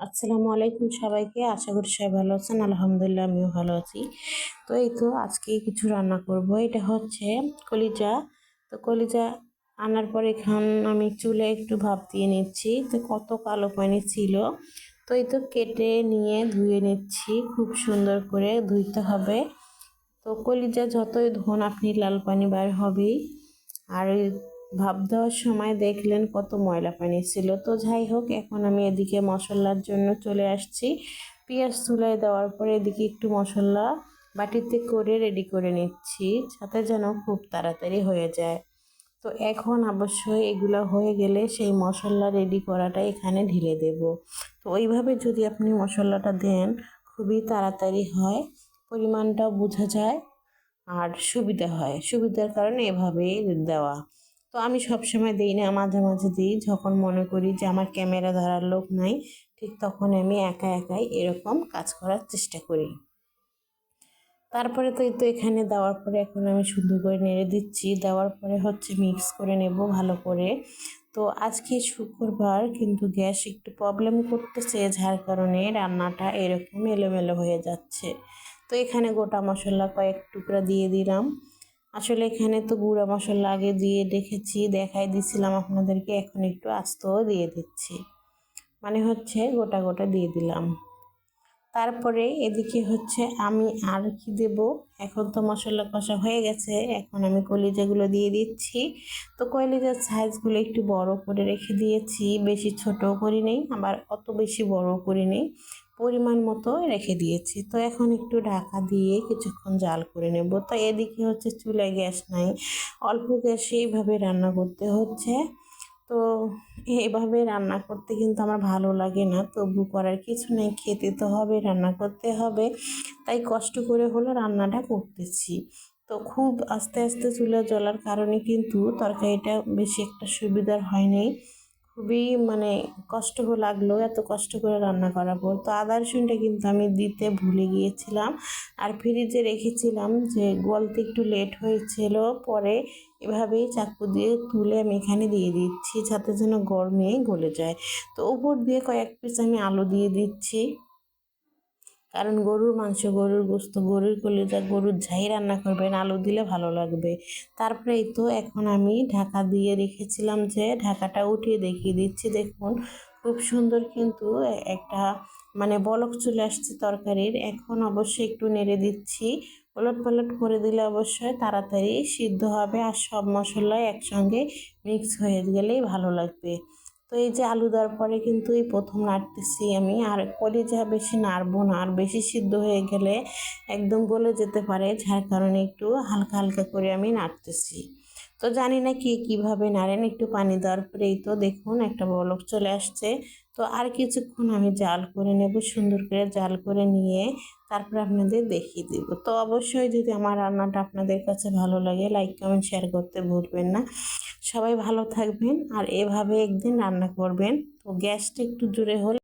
আসসালামু আলাইকুম সবাইকে। আশা করি সবাই ভালো আছেন। আলহামদুলিল্লাহ, আমিও ভালো আছি। তো এই তো আজকে কিছু রান্না করব। এটা হচ্ছে কলিজা। তো কলিজা আনার পর এখান আমি চুলে একটু ভাপ দিয়ে নিচ্ছি। তো কত কালো পানি ছিল। তো এই তো কেটে নিয়ে ধুয়ে নিচ্ছি। খুব সুন্দর করে ধুইতে হবে। তো কলিজা যতই ধোন, আপনি লাল পানি বার হবেই। আর ভাব দেওয়ার সময় দেখলেন কত ময়লা পানি ছিল। তো যাই হোক, এখন আমি এদিকে মশলার জন্য চলে আসছি। পেঁয়াজ চুলায় দেওয়ার পরে এদিকে একটু মশলা বাটিতে করে রেডি করে নিচ্ছি, যাতে যেন খুব তাড়াতাড়ি হয়ে যায়। তো এখন অবশ্যই এগুলো হয়ে গেলে সেই মশলা রেডি করাটা এখানে ঢেলে দেব। তো ওইভাবে যদি আপনি মশলাটা দেন, খুবই তাড়াতাড়ি হয়, পরিমাণটাও বোঝা যায় আর সুবিধা হয়। সুবিধার কারণে এভাবেই দেওয়া। তো আমি সবসময় দিই না, মাঝে মাঝে দিই। যখন মনে করি যে আমার ক্যামেরা ধরার লোক নাই, ঠিক তখন আমি একা একাই এরকম কাজ করার চেষ্টা করি। তারপরে তো এই তো এখানে দেওয়ার পরে এখন আমি সুন্দর করে নেড়ে দিচ্ছি। দেওয়ার পরে হচ্ছে মিক্স করে নেব ভালো করে। তো আজকে শুক্রবার, কিন্তু গ্যাস একটু প্রবলেম করতেছে, যার কারণে রান্নাটা এরকম এলোমেলো হয়ে যাচ্ছে। তো এখানে গোটা মশলা কয়েক টুকরা দিয়ে দিলাম। আসলে এখানে তো গুঁড়া মশলা আগে দিয়ে রেখেছি, দেখাই দিছিলাম আপনাদেরকে, এখন একটু আস্তও দিয়ে দিচ্ছি। মানে হচ্ছে গোটা গোটা দিয়ে দিলাম। তারপরে এদিকে হচ্ছে আমি আর কি দেব? এখন তো মশলা কষা হয়ে গেছে, এখন আমি কলিজাগুলো দিয়ে দিচ্ছি। তো কলিজার সাইজগুলো একটু বড় করে রেখে দিয়েছি, বেশি ছোটও করি নেই আবার অত বেশি বড় করি নেই পরিমাণ মতো রেখে দিয়েছি। তো এখন একটু ঢাকা দিয়ে কিছুক্ষণ জাল করে নেব। তো এদিকে হচ্ছে চুলায় গ্যাস নাই। অল্প গ্যাসে এইভাবে রান্না করতে হচ্ছে। তো এভাবে রান্না করতে কিন্তু আমার ভালো লাগে না। তবু করার কিছু নেই। খেতে তো হবে, রান্না করতে হবে। তাই কষ্ট করে হলো রান্নাটা করতেছি। তো খুব আস্তে আস্তে চুলা জ্বলার কারণে কিন্তু তরকারিটা বেশি একটা সুবিধার হয়নি খুবই মানে কষ্ট লাগল, এত কষ্ট করে রান্না করার পর। তো আদা রসুনটা কিন্তু আমি দিতে ভুলে গিয়েছিলাম আর ফ্রিজে রেখেছিলাম যে গলতে একটু লেট হয়েছিল, পরে এভাবেই চাকু দিয়ে তুলে আমি এখানে দিয়ে দিচ্ছি যাতে যেন গরমে গলে যায়। তো উপর দিয়ে কয়েক পিস আমি আলু দিয়ে দিচ্ছি। কারণ গরুর মাংস, গরুর গোস্ত, গরুর কলিজা, গরুর ঝাই রান্না করবেন, আলু দিলে ভালো লাগবে। তারপরে এই তো এখন আমি ঢাকা দিয়ে রেখেছিলাম যে ঢাকাটা উঠিয়ে দেখিয়ে দিচ্ছি। দেখুন, খুব সুন্দর কিন্তু একটা মানে বলক চলে আসছে তরকারির। এখন অবশ্যই একটু নেড়ে দিচ্ছি। ওলট পালট করে দিলে অবশ্যই তাড়াতাড়ি সিদ্ধ হবে আর সব মশলা একসঙ্গে মিক্স হয়ে গেলেই ভালো লাগবে। তো এই যে আলু দেওয়ার পরে কিন্তু এই প্রথম নাড়তেছি আমি। আর কলিজা বেশি নাড়বো না, আর বেশি সিদ্ধ হয়ে গেলে একদম গলে যেতে পারে, যার কারণে একটু হালকা হালকা করে আমি নাড়তেছি। তো জানি না কি কীভাবে নাড়েন, একটু পানি দেওয়ার পরেই তো দেখুন একটা বলক চলে আসছে। তো আর কিছুক্ষণ আমি জাল করে নেব, সুন্দর করে জাল করে নিয়ে তারপর আপনাদের দেখিয়ে দিব। তো অবশ্যই যদি আমার রান্নাটা আপনাদের কাছে ভালো লাগে লাইক কমেন্ট শেয়ার করতে ভুলবেন না। সবাই ভালো থাকবেন আর এভাবে একদিন রান্না করবেন। তো গ্যাসটা একটু জোরে হলে